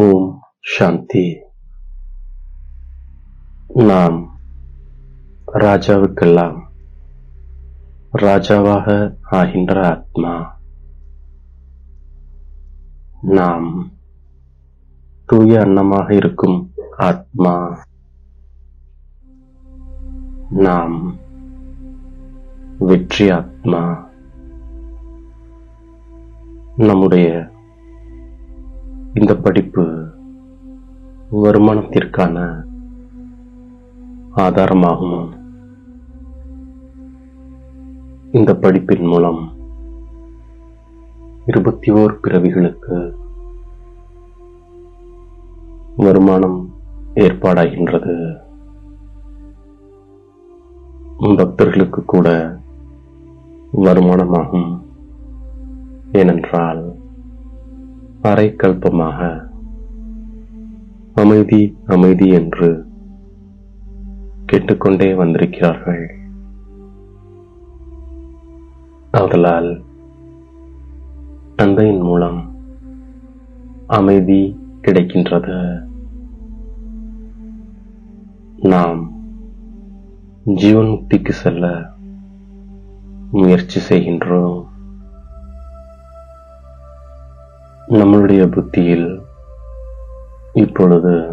ஓம் சாந்தி. நாம் ராஜாவுக்கெல்லாம் ராஜாவாக ஆகின்ற ஆத்மா நாம் தூய அன்னமாக இருக்கும் ஆத்மா நாம் வெற்றி ஆத்மா நம்முடைய இந்த படிப்பு வருமானத்திற்கான ஆதாரமாகும். இந்த படிப்பின் மூலம் இருபத்தி ஓர் பிறவிகளுக்கு வருமானம் ஏற்பாடாகின்றது. பக்தர்களுக்கு கூட வருமானமாகும். ஏனென்றால் அரைக்கல்பமாக. அமைதி அமைதி என்று கேட்டுக்கொண்டே வந்திருக்கிறார்கள். ஆதலால் தந்தையின் மூலம் அமைதி கிடைக்கின்றது. நாம் ஜீவன் முக்திக்கு செல்ல முயற்சி செய்கின்றோம். நம்மளுடைய புத்தியில் இப்பொழுது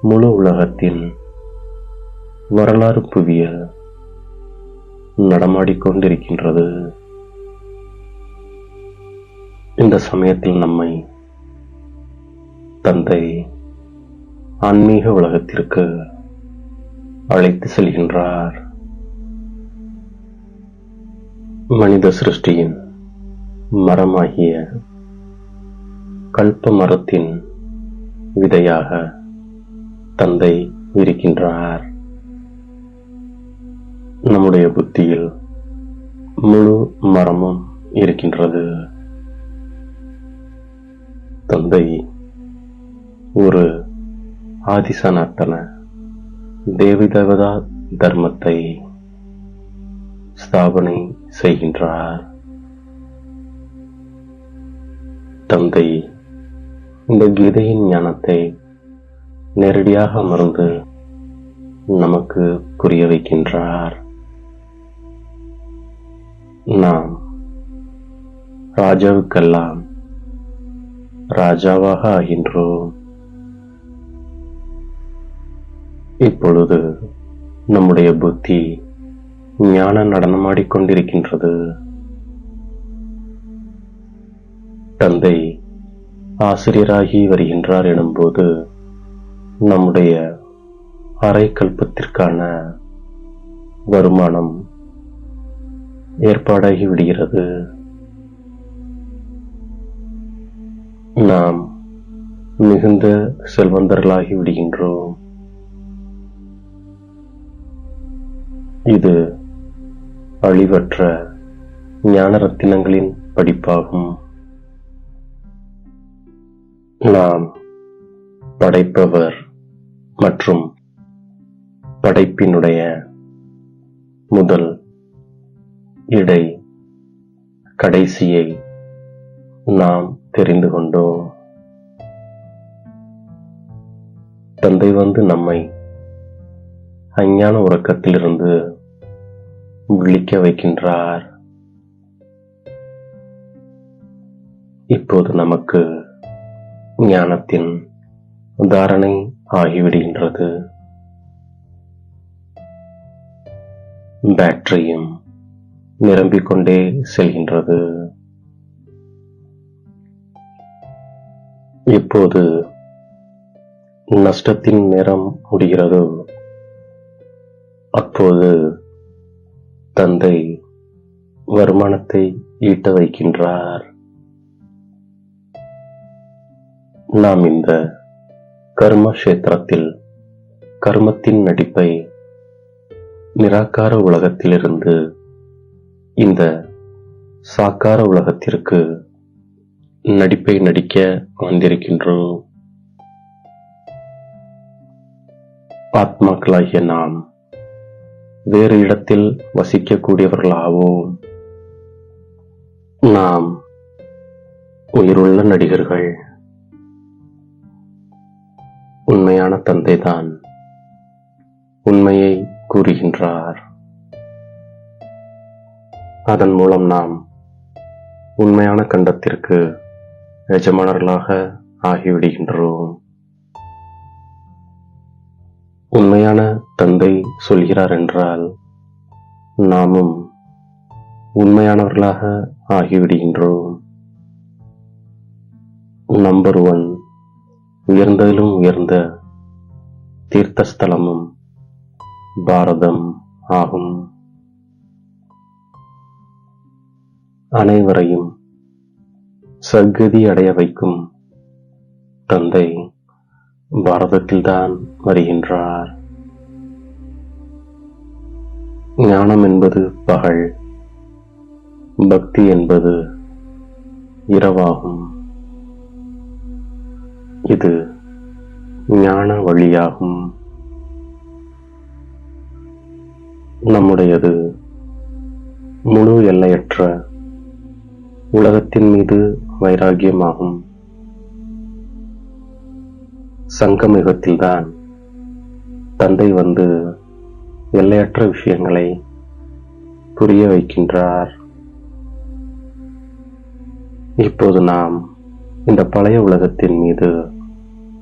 முழு உலகத்தின் வரலாறு புவியல் நடமாடிக்கொண்டிருக்கின்றது இந்த சமயத்தில் நம்மை தந்தை ஆன்மீக உலகத்திற்கு அழைத்து செல்கின்றார். மனித சிருஷ்டியின் மரமாகிய கல்ப மரத்தின் விதையாக தந்தை இருக்கின்றார். நம்முடைய புத்தியில் முழு மரமும் இருக்கின்றது. தந்தை ஒரு ஆதிசனாத்தன தேவிதேவதா தர்மத்தை ஸ்தாபனை செய்கின்றார். தந்தை இந்த கீதையின் ஞானத்தை நேரடியாக அமர்ந்து நமக்கு புரிய வைக்கின்றார். நாம் ராஜாவுக்கெல்லாம் ராஜாவாக ஆகின்றோம். இப்பொழுது நம்முடைய புத்தி ஞான நடனமாடிக்கொண்டிருக்கின்றது. தந்தை ஆசிரியராகி வருகின்றார் எனும்போது நம்முடைய அரை கல்பத்திற்கான வருமானம் ஏற்பாடாகி விடுகிறது. நாம் மிகுந்த செல்வந்தர்களாகி விடுகின்றோம். இது அழிவற்ற ஞான ரத்தினங்களின் படிப்பாகும். நாம் படைப்பவர் மற்றும் படைப்பினுடைய முதல் இடை கடைசியை நாம் தெரிந்து கொண்டோம். தந்தை வந்து நம்மை அஞ்ஞான உறக்கத்திலிருந்து விழிக்க வைக்கின்றார். இப்போது நமக்கு ஞானத்தின் உதாரணை ஆகிவிடுகின்றது. பேட்டரியும் நிரம்பிக் கொண்டே செல்கின்றது. இப்போது நஷ்டத்தின் நேரம் முடிகிறதோ? அப்போது தந்தை வருமானத்தை ஈட்ட வைக்கின்றார். நாம் இந்த கர்ம கஷேத்திரத்தில் கர்மத்தின் நடிப்பை நிராகார உலகத்திலிருந்து இந்த சாக்கார உலகத்திற்கு நடிப்பை நடிக்க வந்திருக்கின்றோம். ஆத்மாக்களாகிய நாம் வேறு இடத்தில் வசிக்கக்கூடியவர்களாவோம். நாம் உயிருள்ள நடிகர்கள். உண்மையான தந்தைதான். உண்மையை கூறுகின்றார். அதன் மூலம் நாம் உண்மையான கண்டத்திற்கு எஜமானர்களாக ஆகிவிடுகின்றோம். உண்மையான தந்தை சொல்கிறார் என்றால் நாமும் உண்மையானவர்களாக ஆகிவிடுகின்றோம். Number one. உயர்ந்ததிலும் உயர்ந்த தீர்த்தஸ்தலமும் பாரதம் ஆகும். அனைவரையும் சர்க்கதி அடைய வைக்கும் தந்தை பாரதத்தில்தான் வருகின்றார். ஞானம் என்பது பகல் பக்தி என்பது இரவாகும். இது ஞான வழியாகும். நம்முடையது முழு எல்லையற்ற உலகத்தின் மீது வைராகியமாகும். சங்கமிகத்தில்தான் தந்தை வந்து எல்லையற்ற விஷயங்களை புரிய வைக்கின்றார். இப்போது நாம் இந்த பழைய உலகத்தின் மீது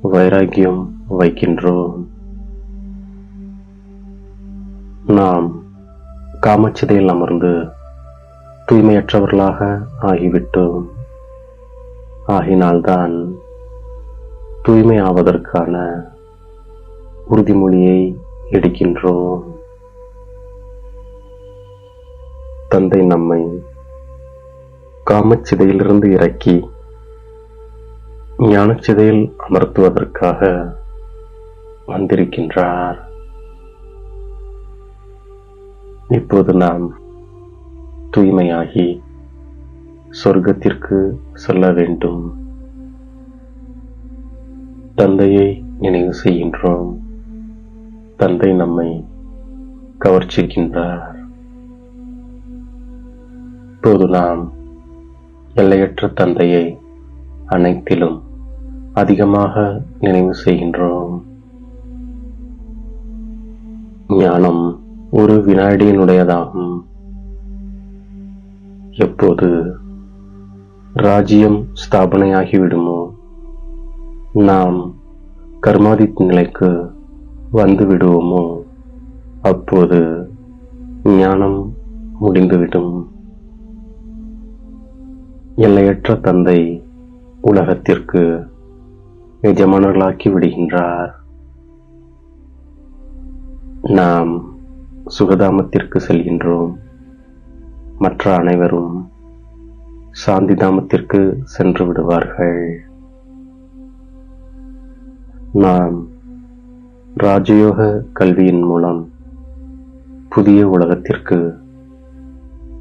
வைராகியம் வைக்கின்றோம். நாம் காமச்சிதையில் அமர்ந்து தூய்மையற்றவர்களாக ஆகிவிட்டோம். ஆகினால்தான் தூய்மை ஆவதற்கான உறுதிமொழியை எடுக்கின்றோம். தந்தை நம்மை காமச்சிதையிலிருந்து இறக்கி ஞானச்சிதையில் அமர்த்துவதற்காக வந்திருக்கின்றார். இப்போது நாம் தூய்மையாகி சொர்க்கத்திற்கு செல்ல வேண்டும். தந்தையை நினைவு செய்கின்றோம். தந்தை நம்மை கவர்ச்சிக்கின்றார். இப்போது நாம் எல்லையற்ற தந்தையை அனைத்திலும் அதிகமாக நினைவு செய்கின்றோம். ஞானம் ஒரு வினாடியினுடையதாகும். எப்போது ராஜ்யம் ஸ்தாபனையாகிவிடுமோ? நாம் கர்மாதித் நிலைக்கு வந்து விடுவோமோ அப்போது ஞானம் முடிந்துவிடும். எல்லையற்ற தந்தை உலகத்திற்கு எஜமானர்களாக்கி விடுகின்றார் நாம் சுகதாமத்திற்கு செல்கின்றோம். மற்ற அனைவரும் சாந்திதாமத்திற்கு சென்று விடுவார்கள். நாம் ராஜயோக கல்வியின் மூலம் புதிய உலகத்திற்கு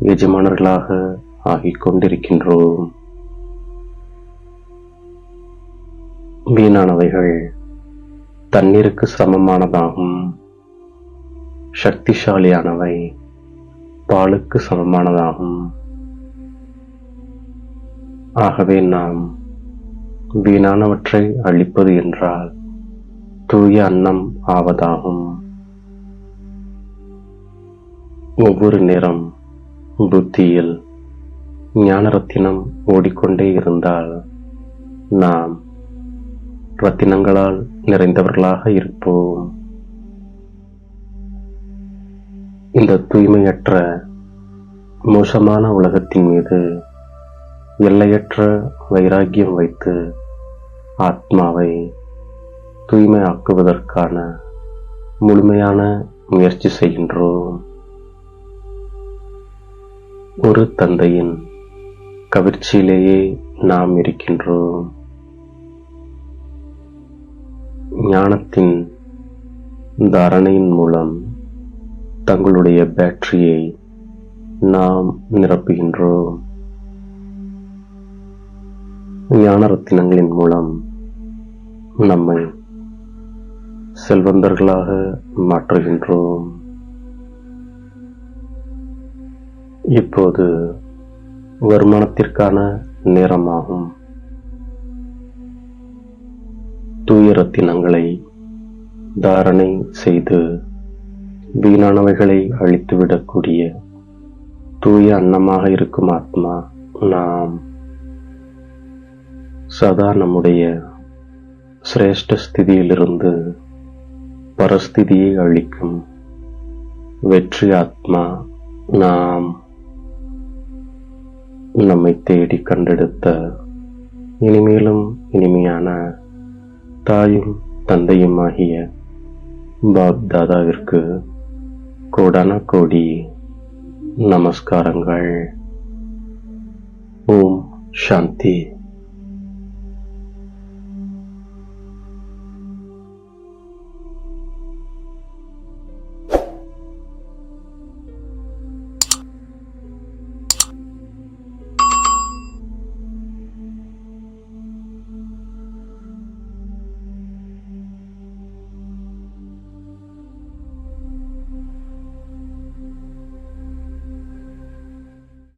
எஜமானர்களாக ஆகிக் கொண்டிருக்கின்றோம் வீணானவைகள் தண்ணீருக்கு சமமானதாகும். சக்திசாலியானவை பாலுக்கு சமமானதாகும். ஆகவே நாம் வீணானவற்றை அழிப்பது என்றால் தூய அன்னம் ஆவதாகும். ஒவ்வொரு நேரம் புத்தியில் ஞானரத்தினம் ஓடிக்கொண்டே இருந்தால் நாம் ரத்தினங்களால் நிறைந்தவர்களாக இருப்போம். இந்த தூய்மையற்ற மோசமான உலகத்தின் மீது எல்லையற்ற வைராக்கியம் வைத்து ஆத்மாவை தூய்மையாக்குவதற்கான முழுமையான முயற்சி செய்கின்றோம். ஒரு தந்தையின் கவிர்ச்சியிலேயே நாம் இருக்கின்றோம். ஞானத்தின் தாரணையின் மூலம் தங்களுடைய பேட்டரியை நாம் நிரப்புகின்றோம். ஞான ரத்தினங்களின் மூலம் நம்மை செல்வந்தர்களாக மாற்றுகின்றோம். இப்போது வருமானத்திற்கான நேரமாகும். தூய ரத்தினங்களை தாரணை செய்து வீணானவைகளை அழித்துவிடக்கூடிய தூய அன்னமாக இருக்கும் ஆத்மா நாம் சதா நம்முடைய சிரேஷ்ட ஸ்திதியிலிருந்து பரஸ்திதியை அழிக்கும் வெற்றி ஆத்மா நாம் நம்மை தேடி கண்டெடுத்த இனிமேலும் இனிமையான தாயும் தந்தையுமாகிய பாப் தாதாவிற்கு கோடான கோடி நமஸ்காரங்கள். ஓம் சாந்தி.